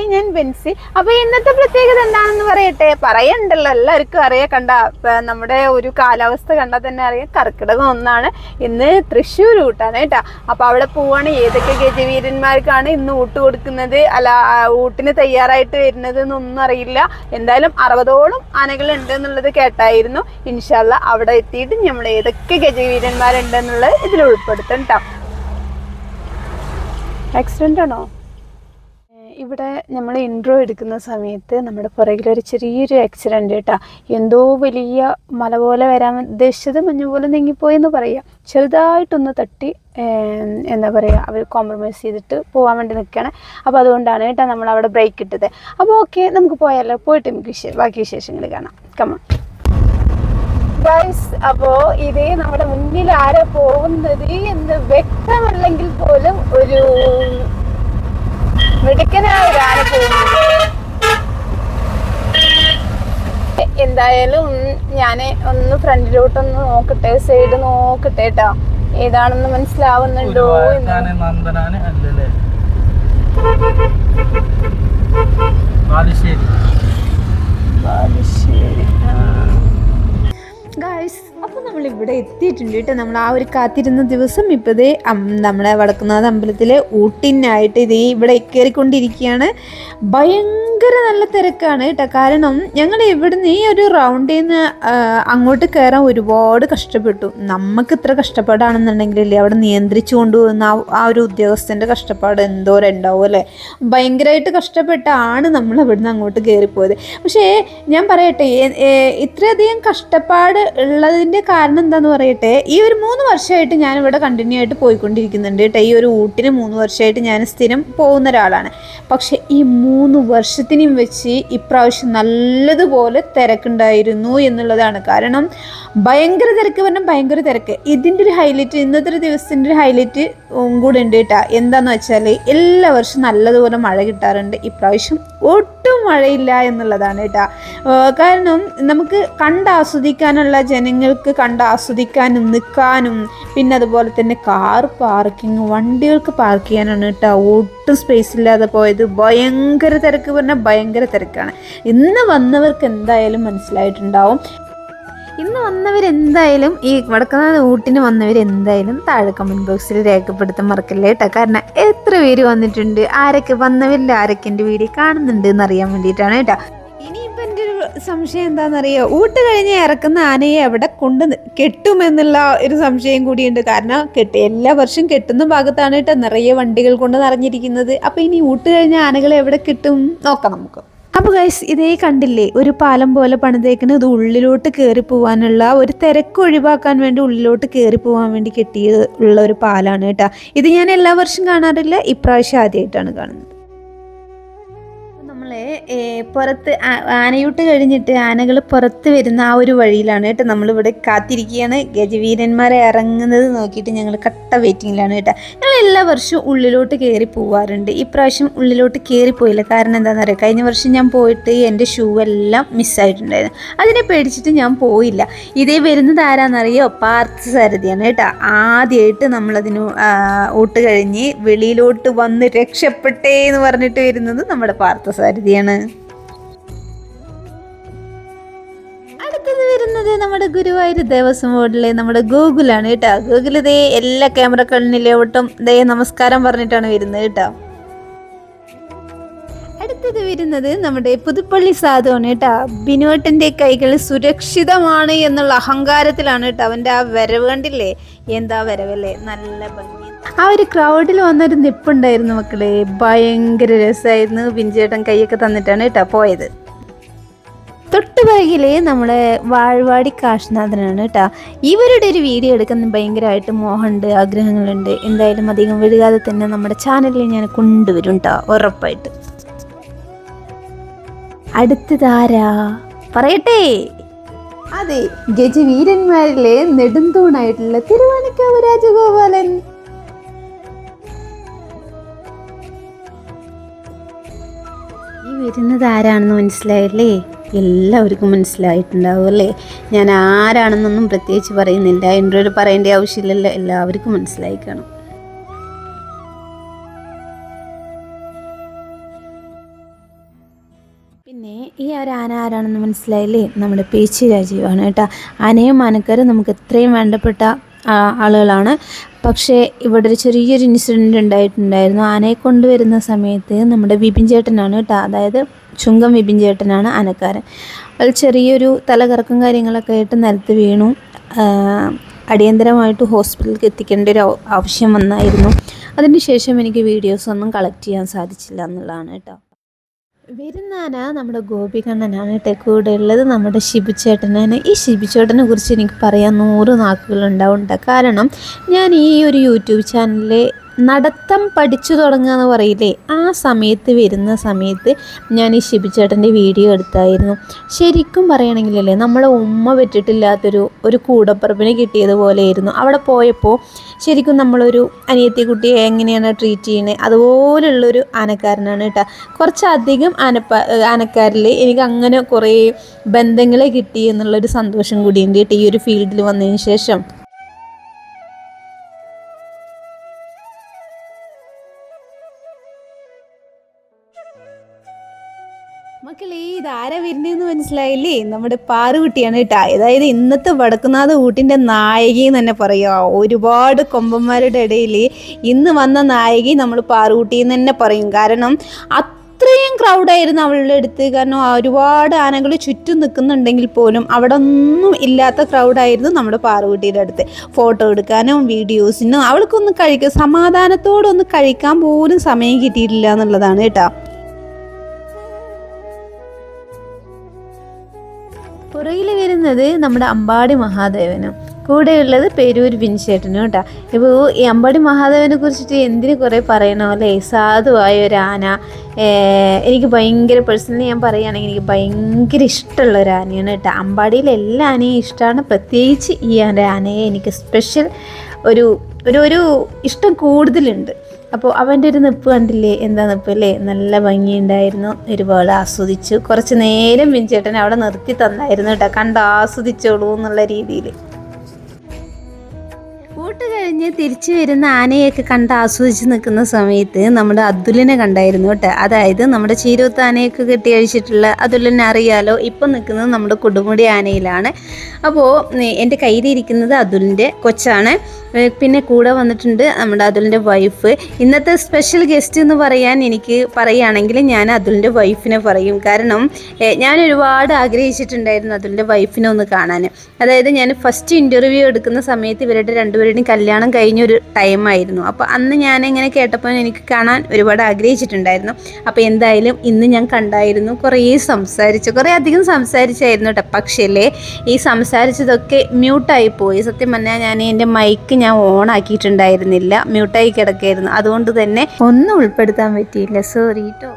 Hi ഞാൻ ബെൻസി. അപ്പൊ ഇന്നത്തെ പ്രത്യേകത എന്താണെന്ന് പറയട്ടെ? പറയണ്ടല്ലോ എല്ലാവർക്കും അറിയാം. കണ്ട നമ്മുടെ ഒരു കാലാവസ്ഥ കണ്ടാൽ തന്നെ അറിയാം. കർക്കിടകം ഒന്നാണ്. ഇന്ന് തൃശ്ശൂർ ഊട്ടാണ് കേട്ടാ. അപ്പൊ അവിടെ പോവാണ്. ഏതൊക്കെ ഗജവീരന്മാർക്കാണ് ഇന്ന് ഊട്ട് കൊടുക്കുന്നത്? അല്ല ഊട്ടിന് തയ്യാറായിട്ട് വരുന്നത് എന്നൊന്നും അറിയില്ല. എന്തായാലും അറുപതോളം ആനകൾ ഉണ്ട് എന്നുള്ളത് കേട്ടായിരുന്നു. ഇൻഷാല്ല അവിടെ എത്തിയിട്ട് നമ്മൾ ഏതൊക്കെ ഗജവീരന്മാരുണ്ട് എന്നുള്ളത് ഇതിൽ ഉൾപ്പെടുത്തും കേട്ടോ. ആക്സിഡന്റ് ആണോ? ഇവിടെ നമ്മൾ ഇൻട്രോ എടുക്കുന്ന സമയത്ത് നമ്മുടെ പുറകിലൊരു ചെറിയൊരു ആക്സിഡന്റ് കേട്ടോ. എന്തോ വലിയ മല പോലെ വരാൻ ഉദ്ദേശിച്ചത് മഞ്ഞ പോലെ നീങ്ങിപ്പോയെന്ന് പറയുക ചെറുതായിട്ടൊന്ന് തട്ടി എന്താ പറയുക അവർ കോംപ്രമൈസ് ചെയ്തിട്ട് പോകാൻ വേണ്ടി നിൽക്കുകയാണ്. അപ്പോൾ അതുകൊണ്ടാണ് കേട്ടോ നമ്മൾ അവിടെ ബ്രേക്ക് ഇട്ടത്. അപ്പോൾ ഓക്കെ നമുക്ക് പോയാലോ? പോയിട്ട് നമുക്ക് ബാക്കി വിശേഷങ്ങൾ കാണാം. ഗൈസ് അപ്പോ ഇതേ നമ്മുടെ മുന്നിൽ ആരാ പോകുന്നത് എന്ന് വ്യക്തമല്ലെങ്കിൽ പോലും ഒരു മിടുക്കനായ എന്തായാലും ഞാൻ ഒന്ന് ഫ്രണ്ടിലോട്ടൊന്ന് നോക്കട്ടെ സൈഡ് നോക്കട്ടെ കേട്ടോ ഏതാണെന്ന് മനസ്സിലാവുന്നുണ്ടോ ബാലുശ്ശേരി. ബാലുശ്ശേരി. ഗായ്സ് ഇവിടെ എത്തിയിട്ടുണ്ട് കേട്ടോ. നമ്മൾ ആ ഒരു കാത്തിരുന്ന ദിവസം ഇപ്പോൾ ഇതേ നമ്മുടെ വടക്കുന്നാഥ അമ്പലത്തിലെ ഊട്ടിനായിട്ട് ഇതേ ഇവിടെ കയറിക്കൊണ്ടിരിക്കുകയാണ്. ഭയങ്കര നല്ല തിരക്കാണ് കേട്ടോ. കാരണം ഞങ്ങൾ ഇവിടുന്ന് ഈ ഒരു റൗണ്ടിൽ നിന്ന് അങ്ങോട്ട് കയറാൻ ഒരുപാട് കഷ്ടപ്പെട്ടു. നമുക്ക് ഇത്ര കഷ്ടപ്പാടാണെന്നുണ്ടെങ്കിലല്ലേ അവിടെ നിയന്ത്രിച്ചു കൊണ്ടുപോകുന്ന ആ- ഒരു ഉദ്യോഗസ്ഥന്റെ കഷ്ടപ്പാട് എന്തോരം ഉണ്ടാവും അല്ലേ? ഭയങ്കരമായിട്ട് കഷ്ടപ്പെട്ടാണ് നമ്മൾ ഇവിടുന്ന് അങ്ങോട്ട് കയറിപ്പോയത്. പക്ഷേ ഞാൻ പറയട്ടെ ഇത്രയധികം കഷ്ടപ്പാട് ഉള്ളതിന്റെ കാരണം എന്താന്ന് പറയട്ടെ? ഈ ഒരു മൂന്ന് വർഷമായിട്ട് ഞാൻ ഇവിടെ കണ്ടിന്യൂ ആയിട്ട് പോയിക്കൊണ്ടിരിക്കുന്നുണ്ട് കേട്ടോ ഈ ഒരു ഊട്ടിന് മൂന്ന് വർഷമായിട്ട് ഞാൻ സ്ഥിരം പോകുന്ന ഒരാളാണ്. പക്ഷെ ഈ മൂന്ന് വർഷത്തിനും വെച്ച് ഇപ്രാവശ്യം നല്ലതുപോലെ തിരക്കുണ്ടായിരുന്നു എന്നുള്ളതാണ് കാരണം ഭയങ്കര തിരക്ക് പറഞ്ഞാൽ ഭയങ്കര തിരക്ക്. ഇതിന്റെ ഒരു ഹൈലൈറ്റ് ഇന്നത്തെ ഒരു ദിവസത്തിന്റെ ഒരു ഹൈലൈറ്റ് കൂടെ ഉണ്ട് കേട്ടോ എന്താന്ന് വെച്ചാൽ എല്ലാ വർഷവും നല്ലതുപോലെ മഴ കിട്ടാറുണ്ട്. ഇപ്രാവശ്യം ഒട്ടും മഴയില്ല എന്നുള്ളതാണ് കേട്ടോ കാരണം നമുക്ക് കണ്ടാസ്വദിക്കാനുള്ള ജനങ്ങൾക്ക് കണ്ടാസ്വദിക്കാനും നിൽക്കാനും. പിന്നെ അതുപോലെ തന്നെ കാർ പാർക്കിങ് വണ്ടികൾക്ക് പാർക്ക് ചെയ്യാനാണ് കേട്ടോ. ഒട്ടും സ്പേസ് ഇല്ലാതെ പോയത്. ഭയങ്കര തിരക്ക് പറഞ്ഞാൽ ഭയങ്കര തിരക്കാണ്. ഇന്ന് വന്നവർക്ക് എന്തായാലും മനസ്സിലായിട്ടുണ്ടാവും. ഇന്ന് വന്നവരെന്തായാലും ഈ വടക്കനാട് ഊട്ടിന് വന്നവരെന്തായാലും താഴെ കമന്റ് ബോക്സിൽ രേഖപ്പെടുത്താൻ മറക്കല്ലേ കേട്ടോ. കാരണം എത്ര പേര് വന്നിട്ടുണ്ട്? ആരൊക്കെ വന്നവരിൽ ആരൊക്കെ എന്റെ വീഡിയോ കാണുന്നുണ്ട് എന്നറിയാൻ വേണ്ടിയിട്ടാണ് കേട്ടോ. എന്റെ ഒരു സംശയം എന്താണെന്നറിയോ? ഊട്ട് കഴിഞ്ഞ് ഇറക്കുന്ന ആനയെ അവിടെ കൊണ്ട് കെട്ടുമെന്നുള്ള ഒരു സംശയം കൂടിയുണ്ട്. കാരണം കെട്ട് എല്ലാ വർഷവും കെട്ടുന്ന ഭാഗത്താണ് കേട്ടോ നിറയെ വണ്ടികൾ കൊണ്ട് നിറഞ്ഞിരിക്കുന്നത്. അപ്പോൾ ഇനി ഊട്ട് കഴിഞ്ഞ ആനകളെ എവിടെ കിട്ടും? നോക്കാം നമുക്ക്. അപ്പോൾ ഗൈസ് ഇതേ കണ്ടില്ലേ? ഒരു പാലം പോലെ പണിതേക്കുന്നത് ഇത് ഉള്ളിലോട്ട് കയറി പോകാനുള്ള ഒരു തിരക്ക് ഒഴിവാക്കാൻ വേണ്ടി ഉള്ളിലോട്ട് കയറി പോകാൻ വേണ്ടി കെട്ടിയത് ഉള്ള ഒരു പാലാണ് കേട്ടോ. ഇത് ഞാൻ എല്ലാ വർഷം കാണാറില്ല. ഇപ്രാവശ്യം ആദ്യമായിട്ടാണ് കാണുന്നത്. പുറത്ത് ആനയൂട്ട് കഴിഞ്ഞിട്ട് ആനകൾ പുറത്ത് വരുന്ന ആ ഒരു വഴിയിലാണ് കേട്ടോ നമ്മളിവിടെ കാത്തിരിക്കുകയാണ്. ഗജവീരന്മാരെ ഇറങ്ങുന്നത് നോക്കിയിട്ട് ഞങ്ങൾ കട്ട വെയിറ്റിങ്ങിലാണ് കേട്ടോ. ഞങ്ങൾ എല്ലാ വർഷവും ഉള്ളിലോട്ട് കയറി പോവാറുണ്ട്. ഇപ്രാവശ്യം ഉള്ളിലോട്ട് കയറി പോയില്ല. കാരണം എന്താണെന്ന് അറിയാം? കഴിഞ്ഞ വർഷം ഞാൻ പോയിട്ട് എന്റെ ഷൂ എല്ലാം മിസ്സായിട്ടുണ്ടായിരുന്നു അതിനെ പേടിച്ചിട്ട് ഞാൻ പോയില്ല. ഇതേ വരുന്നത് ആരാന്നറിയോ? പാർത്ഥ സാരഥിയാണ് കേട്ടോ. ആദ്യമായിട്ട് നമ്മളതിന് ഊട്ട് കഴിഞ്ഞ് വെളിയിലോട്ട് വന്ന് രക്ഷപ്പെട്ടേ എന്ന് പറഞ്ഞിട്ട് വരുന്നത് നമ്മുടെ പാർത്ഥ സാരഥിയാണ് അടുത്തത് വരുന്നത് നമ്മുടെ ഗുരുവായൂർ ദേവസ്വം ബോർഡിലെ നമ്മുടെ ഗൂഗിളാണ് കേട്ടോ. ഗൂഗിൾ ഇതേ എല്ലാ ക്യാമറ കണ്ണിലോട്ടും ദേ നമസ്കാരം പറഞ്ഞിട്ടാണ് വരുന്നത് കേട്ടോ. അടുത്തത് വരുന്നത് നമ്മുടെ പുതുപ്പള്ളി സാധുവാണ് കേട്ടോ. ബിനോട്ടന്റെ കൈകൾ സുരക്ഷിതമാണ് എന്നുള്ള അഹങ്കാരത്തിലാണ് കേട്ടോ അവന്റെ ആ വരവ് കണ്ടില്ലേ? എന്താ വരവല്ലേ? നല്ല ഭംഗി. ആ ഒരു ക്രൗഡിൽ വന്നൊരു നിപ്പുണ്ടായിരുന്നു മക്കളെ. ഭയങ്കര രസമായിരുന്നു ബിഞ്ചേട്ടൻ കൈയൊക്കെ തന്നിട്ടാണ് കേട്ടോ പോയത്. തൊട്ടുപിറകിൽ നമ്മളെ വാഴ്വാടി കാശ്നാഥനാണ് കേട്ടോ. ഇവരുടെ ഒരു വീഡിയോ എടുക്കുന്ന ഭയങ്കരമായിട്ട് മോഹമുണ്ട് ആഗ്രഹങ്ങളുണ്ട്. എന്തായാലും അധികം വിഴുകാതെ തന്നെ നമ്മുടെ ചാനലിൽ ഞാൻ കൊണ്ടുവരും കേട്ടോ ഉറപ്പായിട്ട്. അടുത്തതാരാ പറയട്ടെ. അതെ ഗജവീരന്മാരിലെ നെടുന്തൂണായിട്ടുള്ള തിരുവാണിക്കാവ് രാജഗോപാലൻ. വരുന്നത് ആരാണെന്ന് മനസ്സിലായല്ലേ? എല്ലാവർക്കും മനസ്സിലായിട്ടുണ്ടാവും അല്ലേ? ഞാൻ ആരാണെന്നൊന്നും പ്രത്യേകിച്ച് പറയുന്നില്ല. എന്റെ ഒരു പറയേണ്ട ആവശ്യമില്ലല്ലോ. എല്ലാവർക്കും മനസ്സിലായി കാണും. പിന്നെ ഈ ഒരു ആന ആരാണെന്ന് മനസ്സിലായില്ലേ? നമ്മുടെ പേച്ചി രാജീവാണ് കേട്ടോ. ആനയും ആനക്കാരും നമുക്ക് എത്രയും വേണ്ടപ്പെട്ട ആളുകളാണ്. പക്ഷേ ഇവിടെ ഒരു ചെറിയൊരു ഇൻസിഡന്റ് ഉണ്ടായിട്ടുണ്ടായിരുന്നു. ആനയെ കൊണ്ടുവരുന്ന സമയത്ത് നമ്മുടെ വിപിൻ ചേട്ടനാണ് കേട്ടോ അതായത് ചുങ്കം വിപിൻ ചേട്ടനാണ് ആനക്കാരൻ. അത് ചെറിയൊരു തലകറക്കം കാര്യങ്ങളൊക്കെ ആയിട്ട് നിലത്ത് വീണു. അടിയന്തരമായിട്ട് ഹോസ്പിറ്റലിൽ എത്തിക്കേണ്ട ഒരു ആവശ്യം വന്നായിരുന്നു. അതിന് ശേഷം എനിക്ക് വീഡിയോസ് ഒന്നും കളക്ട് ചെയ്യാൻ സാധിച്ചില്ല എന്നുള്ളതാണ് കേട്ടോ. വരുന്നാന നമ്മുടെ ഗോപികണ്ണനാണ് കേട്ടോ കൂടെ ഉള്ളത്. നമ്മുടെ ശിബുച്ചേട്ടനാണ് ഈ ശിബുച്ചേട്ടനെ കുറിച്ച് എനിക്ക് പറയാൻ നൂറ് നാക്കുകളുണ്ടാവും ഉണ്ടാവും കാരണം ഞാൻ ഈ ഒരു യൂട്യൂബ് ചാനലിൽ നടത്തം പഠിച്ചു തുടങ്ങുക എന്ന് പറയില്ലേ? ആ സമയത്ത് വരുന്ന സമയത്ത് ഞാൻ ഈ ശിബിച്ചേട്ടന്റെ വീഡിയോ എടുത്തായിരുന്നു. ശരിക്കും പറയുകയാണെങ്കിലല്ലേ നമ്മളെ ഉമ്മ പറ്റിട്ടില്ലാത്തൊരു ഒരു കൂടപ്പറപ്പിനെ കിട്ടിയതുപോലെയായിരുന്നു. അവിടെ പോയപ്പോൾ ശരിക്കും നമ്മളൊരു അനിയത്തി കുട്ടിയെ എങ്ങനെയാണ് ട്രീറ്റ് ചെയ്യുന്നത് അതുപോലുള്ളൊരു ആനക്കാരനാണ് കേട്ടോ. കുറച്ചധികം ആനപ്പ ആനക്കാരിൽ എനിക്ക് അങ്ങനെ കുറേ ബന്ധങ്ങളെ കിട്ടി എന്നുള്ളൊരു സന്തോഷം കൂടിയുണ്ട് കേട്ടോ ഈ ഒരു ഫീൽഡിൽ വന്നതിന് ശേഷം. മക്കളെ ഇതാര വരുന്നതെന്ന് മനസ്സിലായില്ലേ? നമ്മുടെ പാറുകുട്ടിയാണ് കേട്ടോ. അതായത് ഇന്നത്തെ വടക്കുന്നാഥ കൂട്ടിന്റെ നായകി എന്ന് തന്നെ പറയാം. ഒരുപാട് കൊമ്പന്മാരുടെ ഇടയിൽ ഇന്ന് വന്ന നായകി നമ്മൾ പാറുകുട്ടി എന്ന് തന്നെ പറയും. കാരണം അത്രയും ക്രൗഡായിരുന്നു അവളുടെ അടുത്ത്. കാരണം ഒരുപാട് ആനകൾ ചുറ്റും നിൽക്കുന്നുണ്ടെങ്കിൽ പോലും അവിടെ ഒന്നും ഇല്ലാത്ത ക്രൗഡായിരുന്നു നമ്മുടെ പാറുകുട്ടിയുടെ അടുത്ത്. ഫോട്ടോ എടുക്കാനും വീഡിയോസിനും അവൾക്കൊന്ന് കഴിക്കാൻ സമാധാനത്തോടൊന്ന് കഴിക്കാൻ പോലും സമയം കിട്ടിയിട്ടില്ല എന്നുള്ളതാണ് കേട്ടോ. വരുന്നത് നമ്മുടെ അമ്പാടി മഹാദേവനും. കൂടെയുള്ളത് പേരൂർ ബിൻചേട്ടനും കേട്ടോ. ഇപ്പോൾ ഈ അമ്പാടി മഹാദേവനെ കുറിച്ചിട്ട് എന്തിനു കുറേ പറയണോ അല്ലേ? സാധുവായ ഒരു ആന. എനിക്ക് ഭയങ്കര പേഴ്സണലി ഞാൻ പറയുകയാണെങ്കിൽ എനിക്ക് ഭയങ്കര ഇഷ്ടമുള്ള ഒരു ആനയാണ് കേട്ടോ. അമ്പാടിയിലെ എല്ലാ ആനയും ഇഷ്ടമാണ്. പ്രത്യേകിച്ച് ഈ ആനയെ എനിക്ക് സ്പെഷ്യൽ ഒരു ഒരു ഒരു ഇഷ്ടം കൂടുതലുണ്ട്. അപ്പോൾ അവന്റെ ഒരു നിപ്പ് കണ്ടില്ലേ? എന്താ നിപ്പ് അല്ലേ? നല്ല ഭംഗിയുണ്ടായിരുന്നു. ഒരുപാട് ആസ്വദിച്ചു. കുറച്ച് നേരം മിഞ്ചേട്ടൻ അവിടെ നിർത്തി തന്നായിരുന്നു കേട്ടോ. കണ്ട് ആസ്വദിച്ചോളൂ എന്നുള്ള രീതിയിൽ. കൂട്ട് കഴിഞ്ഞ് തിരിച്ചു വരുന്ന ആനയൊക്കെ കണ്ട് ആസ്വദിച്ച് നിൽക്കുന്ന സമയത്ത് നമ്മുടെ അതുലിനെ കണ്ടായിരുന്നു കേട്ടോ. അതായത് നമ്മുടെ ചീരൂത്ത് ആനയൊക്കെ കെട്ടി അഴിച്ചിട്ടുള്ള അതുലിനെ അറിയാലോ? ഇപ്പം നിൽക്കുന്നത് നമ്മുടെ കൊടുമുടി ആനയിലാണ്. അപ്പോൾ എന്റെ കയ്യിലിരിക്കുന്നത് അതുലിന്റെ കൊച്ചാണ്. പിന്നെ കൂടെ വന്നിട്ടുണ്ട് നമ്മുടെ അതുലിന്റെ വൈഫ് ഇന്നത്തെ സ്പെഷ്യൽ ഗസ്റ്റ് എന്ന് പറയാൻ എനിക്ക് പറയുകയാണെങ്കിൽ ഞാൻ അതുലിന്റെ വൈഫിനെ പറയും. കാരണം ഞാൻ ഒരുപാട് ആഗ്രഹിച്ചിട്ടുണ്ടായിരുന്നു അതുലിന്റെ വൈഫിനെ ഒന്ന് കാണാൻ. അതായത് ഞാൻ ഫസ്റ്റ് ഇന്റർവ്യൂ എടുക്കുന്ന സമയത്ത് ഇവരുടെ രണ്ടുപേരുടെയും കല്യാണം കഴിഞ്ഞ ഒരു ടൈമായിരുന്നു അപ്പോൾ അന്ന് ഞാൻ ഇങ്ങനെ കേട്ടപ്പോൾ എനിക്ക് കാണാൻ ഒരുപാട് ആഗ്രഹിച്ചിട്ടുണ്ടായിരുന്നു. അപ്പോൾ എന്തായാലും ഇന്ന് ഞാൻ കണ്ടായിരുന്നു. കുറേ സംസാരിച്ചു കുറേ അധികം സംസാരിച്ചായിരുന്നു കേട്ടോ പക്ഷേ ഈ സംസാരിച്ചതൊക്കെ മ്യൂട്ടായി പോയി. സത്യം പറഞ്ഞാൽ ഞാൻ എന്റെ മൈക്ക് ഞാൻ ഓൺ ആക്കിയിട്ടുണ്ടായിരുന്നില്ല മ്യൂട്ടായി കിടക്കായിരുന്നു. അതുകൊണ്ട് തന്നെ ഒന്നും ഉൾപ്പെടുത്താൻ പറ്റിയില്ല. സോറി കേട്ടോ